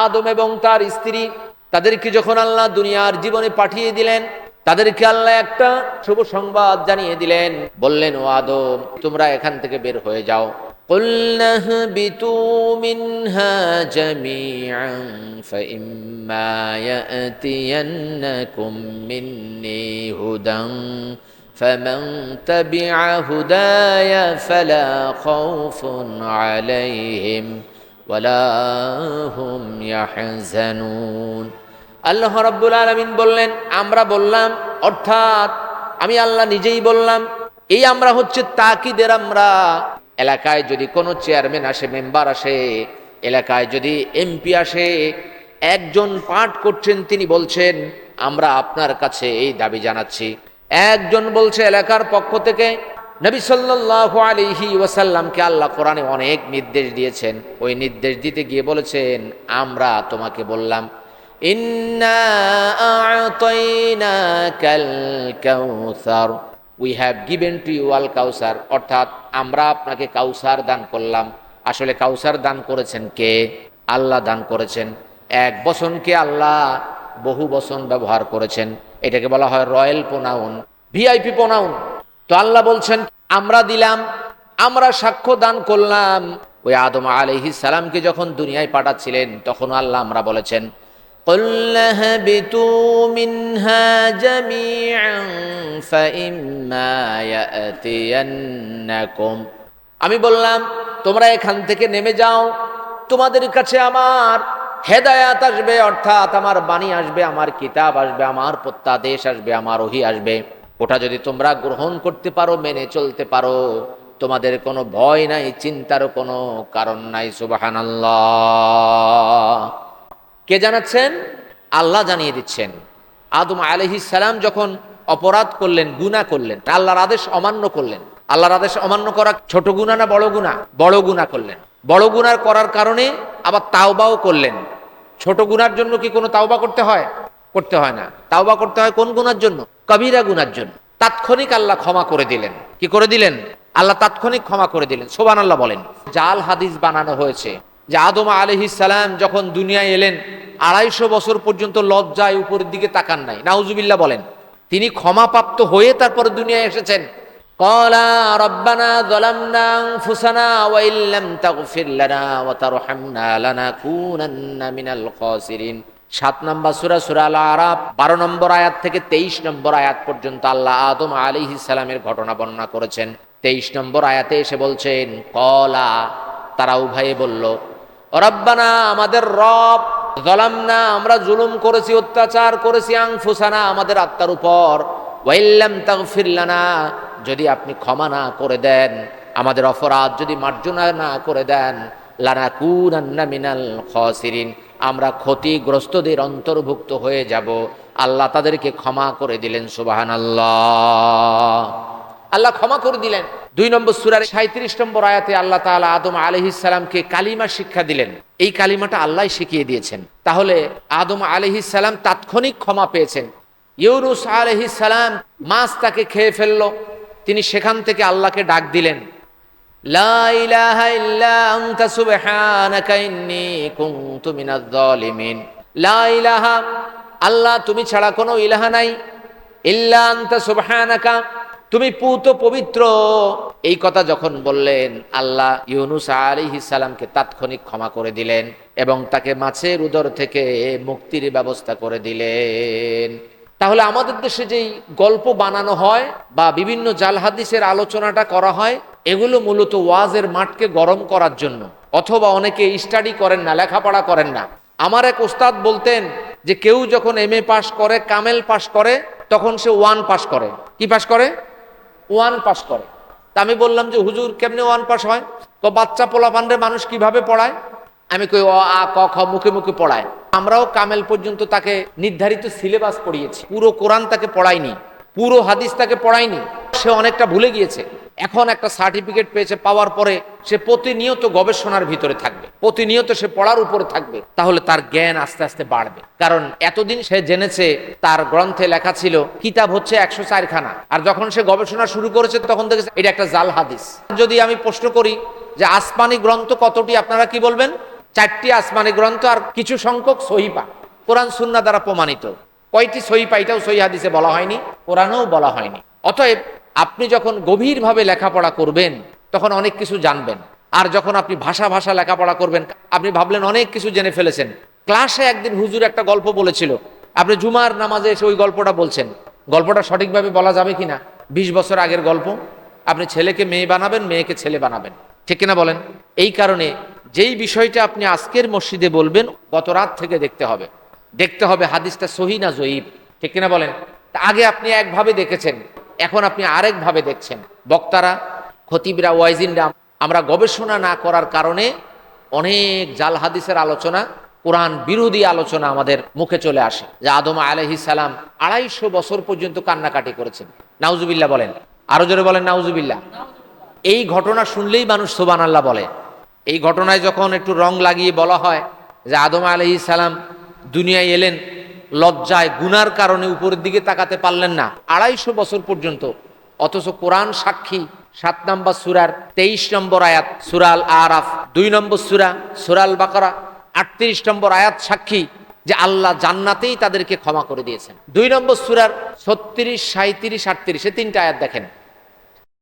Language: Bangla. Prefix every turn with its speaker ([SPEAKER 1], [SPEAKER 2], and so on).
[SPEAKER 1] আদম এবং তার স্ত্রী তাদেরকে যখন আল্লাহ দুনিয়ার জীবনে পাঠিয়ে দিলেন তাদেরকে আল্লাহ একটা শুভ সংবাদ জানিয়ে দিলেন বললেন ও আদম তোমরা এখান থেকে বের হয়ে যাও قلنا اهبطوا منها جميعا فإما يأتينكم مني هدى فمن تبع هداي فلا خوف عليهم আল্লাহ রব্বুল আলমিন বললেন, আমরা বললাম, অর্থাৎ আমি আল্লাহ নিজেই বললাম, এই আমরা হচ্ছে তাকিদের আমরা। এলাকায় যদি কোনো চেয়ারম্যান আসে, মেম্বার আসে, এলাকায় যদি এমপি আসে, একজন পাঠ করছেন, তিনি বলছেন, আমরা আপনার কাছে এই দাবি জানাচ্ছি। একজন বলছে, এলাকার পক্ষ থেকে নবী সাল্লাল্লাহু আলাইহি ওয়াসাল্লামকে আল্লাহ কোরআনে অনেক নির্দেশ দিয়েছেন। ওই নির্দেশ দিতে গিয়ে বলেছেন, আমরা তোমাকে বললাম we have given to you Al Kausar অর্থাৎ আমরা আপনাকে কাউসার দান করলাম। আসলে কাউসার দান করেছেন কে? আল্লাহ দান করেছেন। এক বসনকে আল্লাহ বহু বসন ব্যবহার করেছেন। এটাকে বলা হয় রয়্যাল প্রোনাউন, ভিআইপি প্রোনাউন। তো আল্লাহ বলছেন, আমরা দিলাম, আমরা সাক্ষ্য দান করলাম। ওই আদম আলহি সালামকে যখন দুনিয়ায় পাঠাচ্ছিলেন, তখন আল্লাহ আমরা বলেছেন আমি বললাম, তোমরা এখান থেকে নেমে যাও, তোমাদের কাছে আমার হেদায়াত আসবে, অর্থাৎ আমার বাণী আসবে, আমার কিতাব আসবে, আমার প্রত্যাদেশ আসবে, আমার ওহি আসবে। ওটা যদি তোমরা গ্রহণ করতে পারো, মেনে চলতে পারো, তোমাদের কোনো ভয় নাই, চিন্তারও কোনো কারণ নাই, সুবাহানাল্লাহ। কে জানাচ্ছেন? আল্লাহ জানিয়ে দিচ্ছেন। আদম আলহিস সালাম যখন অপরাধ করলেন, গুনাহ করলেন, আল্লাহর আদেশ অমান্য করলেন। আল্লাহর আদেশ অমান্য করা ছোট গুণা না বড় গুণা বড় গুণা করলেন। বড় গুনার করার কারণে আবার তাওবাও করলেন। ছোট গুনার জন্য কি কোনো তাওবা করতে হয়? করতে হয় না। তাওবা করতে হয় কোন গুনার জন্য? কবিরা গুনার জন্য। তাৎক্ষণিক আল্লাহ ক্ষমা করে দিলেন। কি করে দিলেন? আল্লাহ তাৎক্ষণিক ক্ষমা করে দিলেন। সোবান আল্লাহ বলেন, জাল হাদিস বানানো হয়েছে যে আদমা আলহি সালাম যখন দুনিয়ায় এলেন, আড়াইশো বছর পর্যন্ত লজ্জায় উপরের দিকে তাকান নাই। নাউজুবিল্লা বলেন, তিনি ক্ষমাপ্রাপ্ত হয়ে তারপরে দুনিয়ায় এসেছেন। কলা ফুসানা সাত নম্বর সুরা সুরা আল আরাব বারো নম্বর আয়াত থেকে তেইশ নম্বর আয়াত পর্যন্ত আল্লাহ আদম আলী সালামের ঘটনা বর্ণনা করেছেন। তেইশ নম্বর আয়াতে এসে বলছেন, কলা তারা উভয়ে বলল, রব্বানা, আমাদের রব জলাম না আমরা জুলুম করেছি, অত্যাচার করেছি আংফুসানা আমাদের আত্মার উপর। ওয়াইল্লাম তাগফিরলানা যদি আপনি ক্ষমা না করে দেন, আমাদের অপরাধ যদি মার্জনা না করে দেন, লানাকুনান্না মিনাল খসিরিন। আমরা ক্ষতিগ্রস্তদের অন্তর্ভুক্ত হয়ে যাব। আল্লাহ তাদেরকে ক্ষমা করে দিলেন সুবাহান আল্লাহ ক্ষমা করে দিলেন। দুই নম্বর সুরার সাঁত্রিশ নম্বর আয়াতে আল্লাহ তাআলা আদম আলহিসাল্লামকে কালিমা শিক্ষা দিলেন। এই কালিমাটা আল্লাহ শিখিয়ে দিয়েছেন। তাহলে আদম আলহিসাল্লাম তাৎক্ষণিক ক্ষমা পেয়েছেন। ইউনুস আলহিসাল্লাম মাছ তাকে খেয়ে ফেলল। তিনি সেখান থেকে আল্লাহকে ডাক দিলেন। আল্লাহ তুমি ছাড়া কোনো ইলাহা নাই। ইল্লা তুমি পুত পবিত্র। এই কথা যখন বললেন, আল্লাহ ইউনুস আলাইহিস সালামকে তাৎক্ষণিক ক্ষমা করে দিলেন এবং তাকে মাছের উদর থেকে মুক্তির ব্যবস্থা করে দিলেন। তাহলে আমাদের দেশে যেই গল্প বানানো হয় বা বিভিন্ন জাল হাদিসের আলোচনাটা করা হয় এগুলো মূলত ওয়াজের মাঠকে গরম করার জন্য। অথবা অনেকে স্টাডি করেন না, লেখাপড়া করেন না। আমার এক ওস্তাদ বলতেন যে, কেউ যখন এম এ পাশ করে কামেল পাশ করে, তখন সে ওয়ান পাশ করে। কি পাশ করে? ওয়ান পাস করে। তা আমি বললাম যে, হুজুর, কেমনে ওয়ান পাস হয়? তো বাচ্চা পোলাপানরে মানুষ কীভাবে পড়ায়? আমি কই, অ, আ, ক, খ, মুখে মুখে পড়ায়। আমরাও কামেল পর্যন্ত তাকে নির্ধারিত সিলেবাস পড়িয়েছি। পুরো কোরআন তাকে পড়ায়নি পুরো হাদিস তাকে পড়ায়নি সে অনেকটা ভুলে গিয়েছে। এখন একটা সার্টিফিকেট পেয়েছে, পাওয়ার পরে সে প্রতিনিয়ত গবেষণার ভিতরে থাকবে, প্রতিনিয়ত সে পড়ার উপরে থাকবে, তাহলে তার জ্ঞান আস্তে আস্তে বাড়বে। কারণ এতদিন সে জেনেছে, তার গ্রন্থে লেখা ছিল, কিতাব হচ্ছে একশো চারখানা। আর যখন সে গবেষণা শুরু করেছে, তখন দেখেছে, এটা একটা জাল হাদিস। যদি আমি প্রশ্ন করি যে আসমানি গ্রন্থ কতটি, আপনারা কি বলবেন? চারটি আসমানি গ্রন্থ আর কিছু সংখ্যক সহিপা কোরআন সুন্না দ্বারা প্রমাণিত। কয়টি সহিপা এটাও সহি হাদিসে বলা হয়নি, কোরআনেও বলা হয়নি। অতএব আপনি যখন গভীরভাবে লেখাপড়া করবেন, তখন অনেক কিছু জানবেন। আর যখন আপনি ভাষা ভাষা লেখাপড়া করবেন, আপনি ভাবলেন অনেক কিছু জেনে ফেলেছেন। ক্লাসে একদিন হুজুর একটা গল্প বলেছিল, আপনি জুমার নামাজে এসে ওই গল্পটা বলছেন। গল্পটা সঠিকভাবে বলা যাবে কিনা? বিশ বছর আগের গল্প। আপনি ছেলেকে মেয়ে বানাবেন, মেয়েকে ছেলে বানাবেন। ঠিক কিনা বলেন? এই কারণে যেই বিষয়টা আপনি আজকের মসজিদে বলবেন, গত রাত থেকে দেখতে হবে। দেখতে হবে হাদিসটা সহি না জয়ীব। ঠিক কিনা বলেন? আগে আপনি একভাবে দেখেছেন। এখন আপনি আরেকভাবে দেখছেন। বক্তারা, খতিবরা, ওয়াইজিনরা, আমরা গবেষণা না করার কারণে অনেক জাল হাদিসের আলোচনা, কোরআন বিরোধী আলোচনা আমাদের মুখে চলে আসে। যে আদম আলহি সালাম আড়াইশো বছর পর্যন্ত কান্নাকাটি করেছেন। নাউজুবিল্লাহ বলেন। আরও জোরে বলেন, নাউজুবিল্লাহ। এই ঘটনা শুনলেই মানুষ সোবান আল্লাহ বলে। এই ঘটনায় যখন একটু রং লাগিয়ে বলা হয় যে আদম আলহি সালাম দুনিয়ায় এলেন লজ্জায়, গুনার কারণে উপরের দিকে তাকাতে পারলেন না। আড়াইশো বছর পর্যন্ত, অথচ কোরআন সাক্ষী, সাত নম্বর সুরার তেইশ নম্বর আয়াত, সুরাল আরাফ, দুই নম্বর সুরা, সুরাল বাকরা, আটত্রিশ নম্বর আয়াত সাক্ষী যে আল্লাহ জান্নাতেই তাদেরকে ক্ষমা করে দিয়েছেন। দুই নম্বর সুরার ছত্রিশ সাঁত্রিশ আটত্রিশ এ তিনটা আয়াত দেখেন।